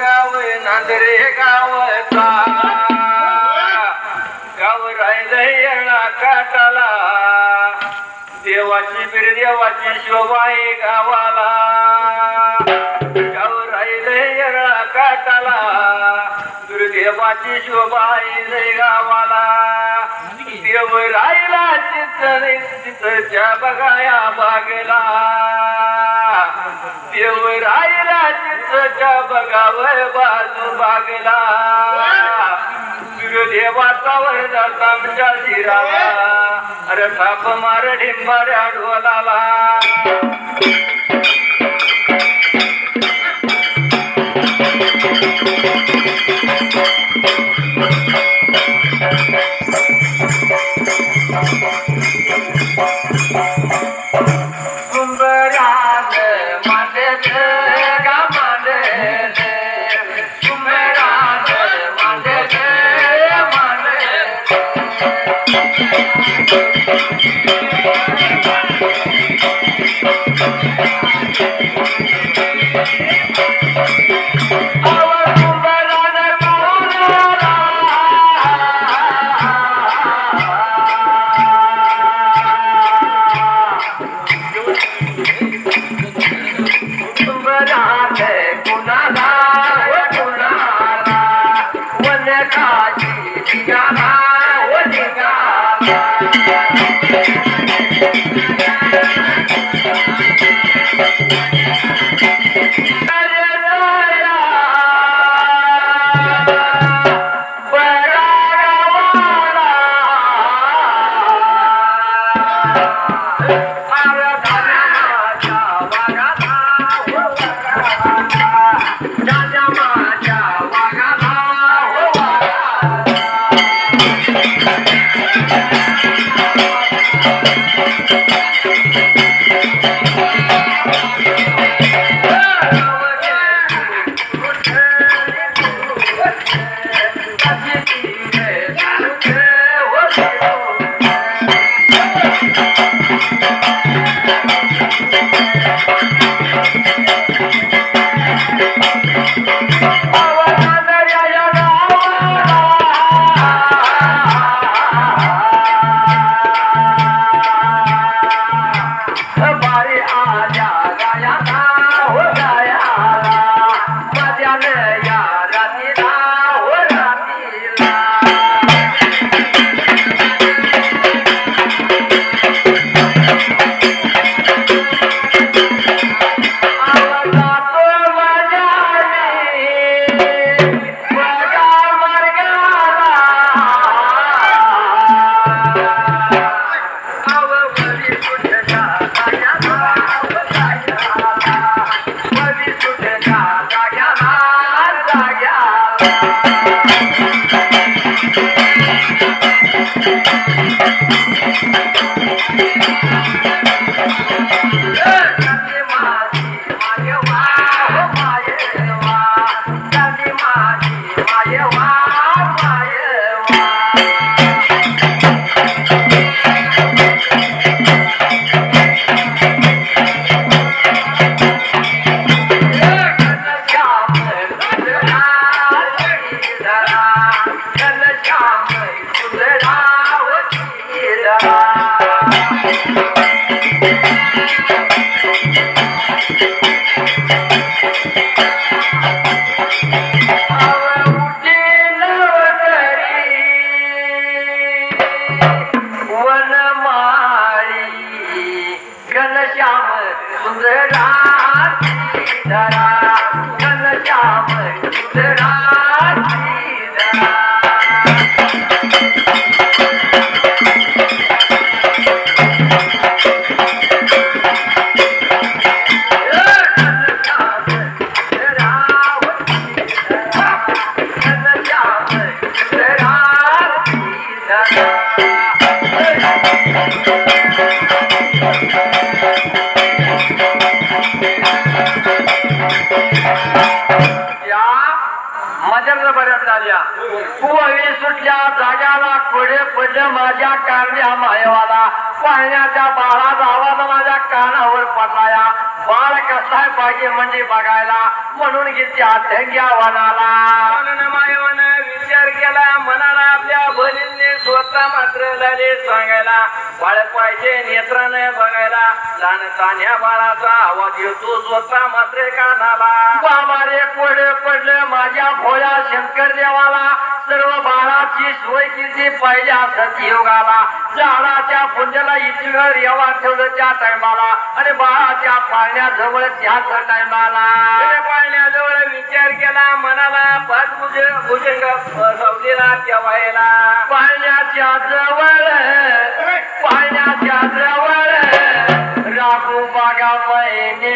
गाव नांदरे गावचा गाव राहिलंय काटाला. देवाची बीर देवाची शोभाई गावाला. गाव राहिलंय काटाला. दुर्देवाची शोभाई गावाला. राहिला चित्र चित्रच्या बघाया बागेला. देव राहिला चित्रच्या बघावर बाजू बागेला. देवाचा वरदा आमच्या शिराला. अरे थाप मार ढिंबाऱ्या मांडत माझ्या बऱ्याच झाल्या तू हवी सुटल्या जाग्याला पुढे पडलं माझ्या कारणी हा मायवाला. पाण्याच्या बाळाचा आवाज माझ्या कानावर पडला या बाळ कसाय पाहिजे म्हणजे बघायला. म्हणून गेली आठ्या वनाला. म्हणून विचार केला. मनाला आपल्या बहिणीने स्वतः मात्र झाले सांगायला. बाळ पाहिजे नेत्राने बघायला. लहान तान्या बाळाचा आवाज येतो स्वतः मात्र कानाला. बाबा रे कोडे पडले माझ्या भोळ्या शंकर देवाला. सर्व बाळाची सोय किती पाहिजे असत योगाला झाडाच्या पुंजला इचगर येवा ठेवलं त्या टायमाला. आणि बाळाच्या पाळण्याजवळ त्याच टायमाला. पाळण्याजवळ विचार केला मनाला पाच भुज भुजंग सवलीला ठेवायला. पाळण्याच्या जवळ पाळण्याच्या जवळ. राघू बागा महिने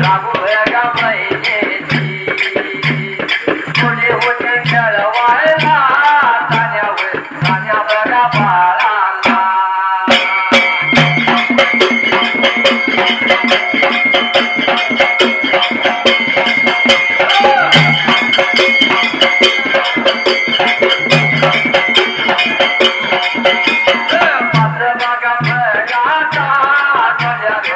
राघू बगा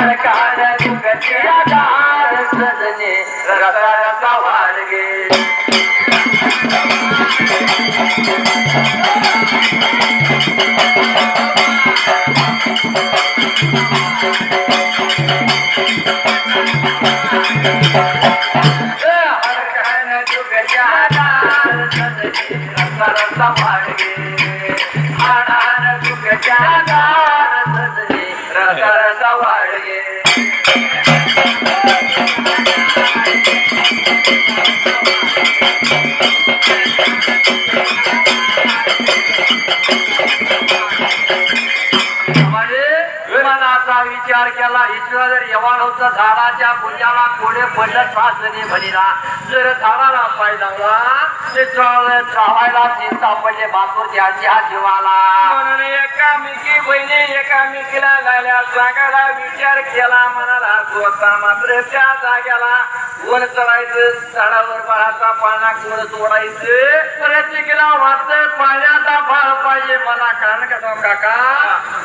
अडकाल दुखत्या दार सजले, रसा रसा वाढगे. अडकाल दुखत्या दार सजले, रसा रसा वाढगे. अडान दुखत्या दार म्हणजे विचार केला ईश्वर जर यवान होत झाडाच्या गुंजाला कोडे पडलं सासने म्हणिला जर झाडाला पाय लागला ते चळ चावायला चिंता पडले बापूर त्याच्या जीवाला म्हणून एकामेकी बहिणी एकामेकीला झाल्या जागाला विचार केला मनाला स्वतः मात्र त्या जाग्याला कोण चढायचं झाडावर बाळाचा पाळणा कोण सोडायचं प्रत्येकीला वाटतं पाण्याचा फाळ पाहिजे मला. कारण का काका?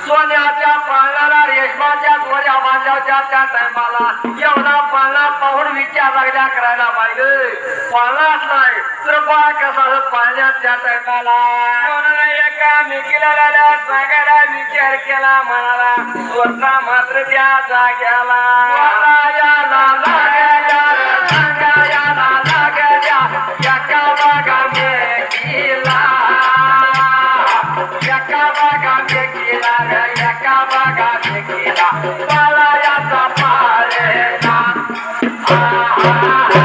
सोन्याच्या पाळण्याला रेशमाच्या दोऱ्या माझ्याच्या त्या टायमाला एवढा पाळणा पाहून विचार लागल्या करायला पाहिजे. पाळणाच नाही तर बाळ कसा पाळण्यात त्या टायमाला? एका एकामेकीला लागल्या सांगायला विचार केला म्हणाला स्वतः मात्र त्या जाग्याला. या लाला Yeah.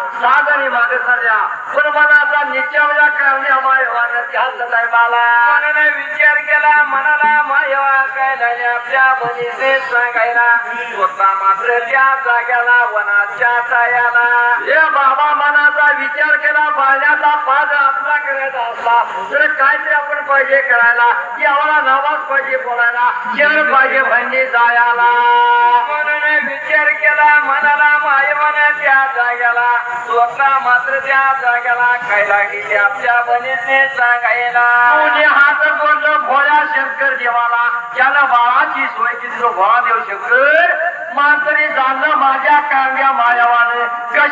सागरी मागे पण मनाचा नाही मला मनाने विचार केला मनाला मायवा काय झाले आपल्या बहिणीने सांगायला. स्वतः मात्र त्या जाग्याला वनाच्या तायाला हे बाबा मनाचा विचार केला पाण्याचा पाज आपला करायचा असला. तर काय ते आपण पाहिजे करायला. एवढा नवाज पाहिजे बोलायला. शेर पाहिजे बहिणी जायला. मनाने विचार केला मनाला मायवानं त्या जाग्याला. स्वप्ना मात्र त्या जाग्याला खायला गेली. आपल्या बनीने सांगायला. तुझे हात जोडलं भोळ्या शंकर देवाला त्याला बाळाची सोय केली. भोळा देव शंकर मात्र जाणलं माझ्या कांग्या मायावानं कशी